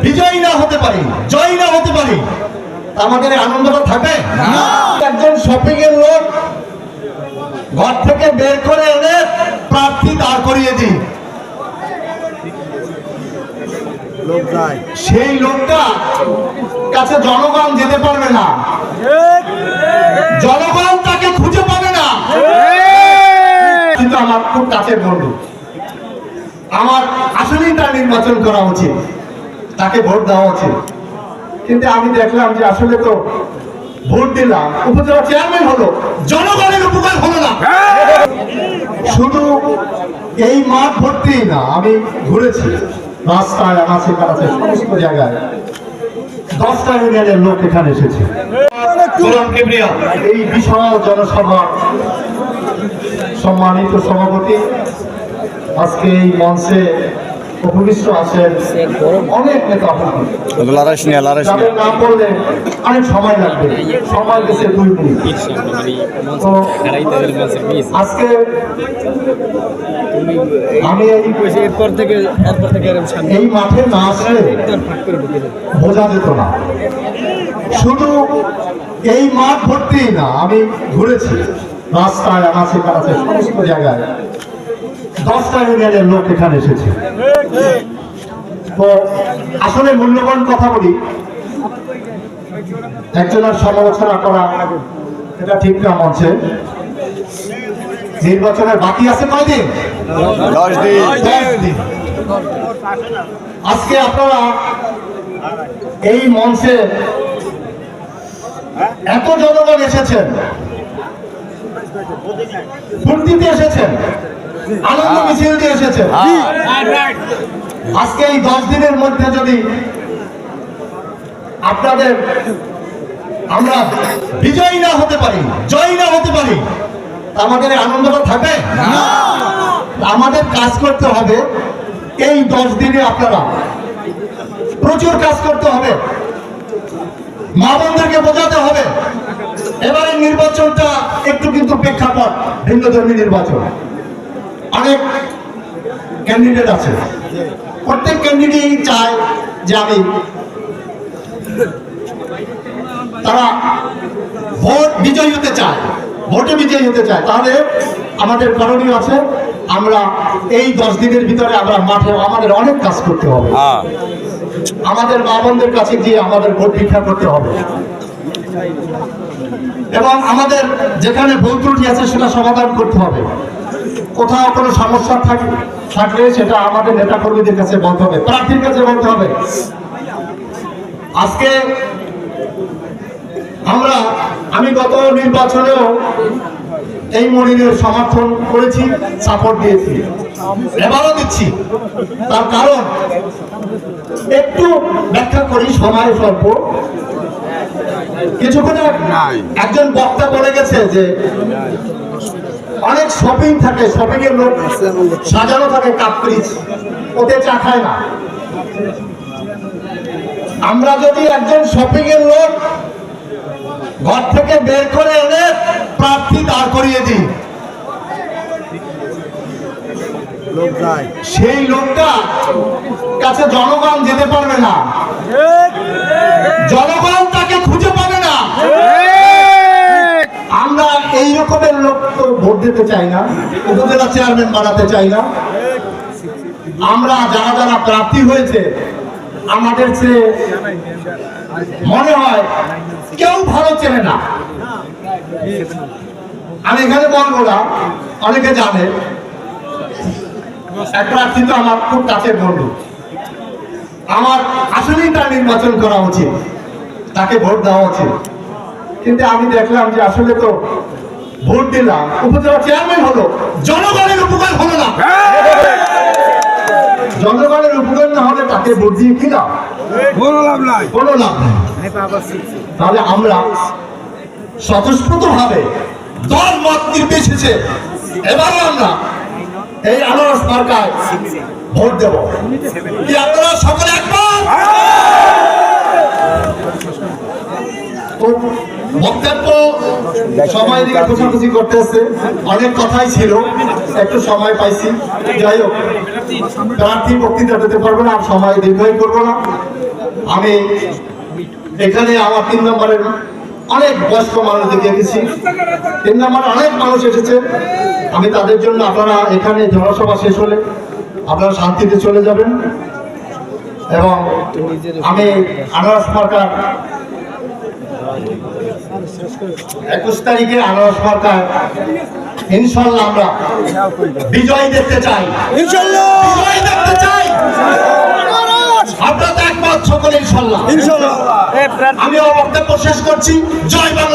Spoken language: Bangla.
বিজয়ী না হতে পারি জয়ী না হতে পারি আমাদের আনন্দটা থাকবে? একজন শপিং এর লোক ঘর থেকে বের করে এনে প্রার্থী দাঁড় করিয়ে দিই সেই লোকটা কাছে জনগণ যেতে পারবে না। জনগণ তাকে খুঁজে পাবে না। কিন্তু আমার খুব কাছের বন্ধু। আমার আসলেই তার নির্বাচন করা উচিত। তাকে ভোট দেওয়া উচিত। কিন্তু আমি দেখলাম যে আসলে তো ভোট দিলাম। উপজেলা চেয়ারম্যান হলো জনগণের উপকার হলো না। শুধু এই মাঠ ভর্তি না আমি ঘুরেছি রাস্তায় আনাচে কানাচে সমস্ত জায়গায়। দশটা ইউনিয়নের লোক এখানে এসেছে। এই বিশাল জনসভা সম্মানিত সভাপতি আজকে এই মঞ্চে উপবিষ্ট আছেন অনেক নেতা লারাস নিয়ে লারাস নিয়ে যাদের নাম বললে অনেক সময় লাগবে। সময় গেছে দুই মিনিট। তো আজকে আমি এই এরপর থেকে এরপর থেকে এই মাঠে না আসলে বোঝা যেত না। শুধু এই মাঠ ভর্তি না আমি ঘুরেছি রাস্তায় কানাচে সমস্ত জায়গায়। দশটা ইউনিয়নের লোক এখানে এসেছে। তো আসলে মূল্যবান কথা বলি। একজনের সমালোচনা করা এটা ঠিক না মঞ্চে। নির্বাচনের বাকি আছে কয়দিন দশ দিন। আজকে আপনারা এই মঞ্চে এত জনগণ এসেছেন। ফুর্তিতে এসেছেন। আনন্দ মিছিল দিয়ে এসেছেন আজকে এই দশ দিনের মধ্যে যদি আপনাদের আমরা বিজয়ী না হতে পারি জয়ী না হতে পারি আমাদের আনন্দটা থাকবে? আমাদের কাজ করতে হবে এই দশ দিনে আপনারা। প্রচুর কাজ করতে হবে। মা বোনদেরকে বোঝাতে হবে। এবারে নির্বাচনটা একটু কিন্তু প্রেক্ষাপট ভিন্ন ধর্মী নির্বাচন। অনেক ক্যান্ডিডেট আছে। প্রত্যেক ক্যান্ডিডেটই চায় যে আমি তারা ভোট বিজয়ী হতে চায় ভোটে বিজয়ী হতে চায়। তাহলে আমাদের করণীয় আছে আমরা এই দশ দিনের ভিতরে আমরা মাঠে আমাদের অনেক কাজ করতে হবে। আমাদের মা বোনদের কাছে গিয়ে আমাদের ভোট ভিক্ষা করতে হবে। এবং আমাদের যেখানে ভুল ত্রুটি আছে সেটা সমাধান করতে হবে। কোথাও কোনো সমস্যা থাকে থাকলে সেটা আমাদের নেতা কর্মীদের কাছে বলতে হবে, প্রার্থীর কাছে বলতে হবে। আজকে আমরা আমি গত নির্বাচনেও এই মনিরের সমর্থন করেছি সাপোর্ট দিয়েছি। এবারও দিচ্ছি। তার কারণ, একটু ব্যাখ্যা করি, সময় স্বল্প। কিছুক্ষণ একজন বক্তা বলে গেছে যে অনেক শপিং থাকে শপিং এর লোক সাজানো থাকে কাপ ফ্রিজ ওতে চা খায় না। আমরা যদি একজন শপিং এর লোক ঘর থেকে বের করে এনে প্রার্থী দাঁড় করিয়ে দিই। সেই লোকটা কাছে জনগণ যেতে পারবে না। জনগণ তাকে খুঁজে পাবে না আমরা এই রকমের লোক তো ভোট দিতে চাই না, উপজেলা চেয়ারম্যান বানাতে চাই না। আমরা যারা যারা প্রার্থী হয়েছে, আমাদের চেয়ে মনে হয় কেউ ভালো চেনে না। আমি এখানে বলব না, অনেকে জানে, এক প্রার্থী তো আমার খুব কাছের বন্ধু। আমার আসলেই তার নির্বাচন করা উচিত, তাকে ভোট দেওয়া উচিত। কিন্তু আমি দেখলাম যে আসলে তো ভোট দিলাম। উপজেলা চেয়ারম্যান হলো জনগণের উপকার হলো না। জনগণের উপকার না হলে তাকে ভোট দিয়ে কি লাভ? কোনো লাভ নাই। কোনো লাভ নেই। তাহলে আমরা স্বতঃস্ফূর্ত ভাবে দল মত নির্বিশেষে এবারে আমরা এই আনারস মার্কায় ভোট দেব। কি আপনারা সকলে একবার তো বক্তব্য সময় দিকে খোঁজাখুঁজি করতেছে। অনেক কথাই ছিল একটু সময় পাইছি। যাই হোক প্রার্থী বক্তৃতা দিতে পারব না আর সময় দীর্ঘই করব না। আমি এখানে আমার তিন নম্বরের অনেক বয়স্ক মানুষ দেখে গেছি তিন নম্বরে অনেক মানুষ এসেছে। আমি তাদের জন্য আপনারা এখানে জনসভা শেষ হলে আপনারা শান্তিতে চলে যাবেন। এবং আমি আনারস সরকার একুশ তারিখে আনার সরকার। ইনশাল্লাহ আমরা বিজয় দেখতে চাই। বিজয় দেখতে চাই। আমরা তো একমত সকলে ইনশাল্লাহ। আমি বক্তব্য শেষ করছি। জয় বাংলা।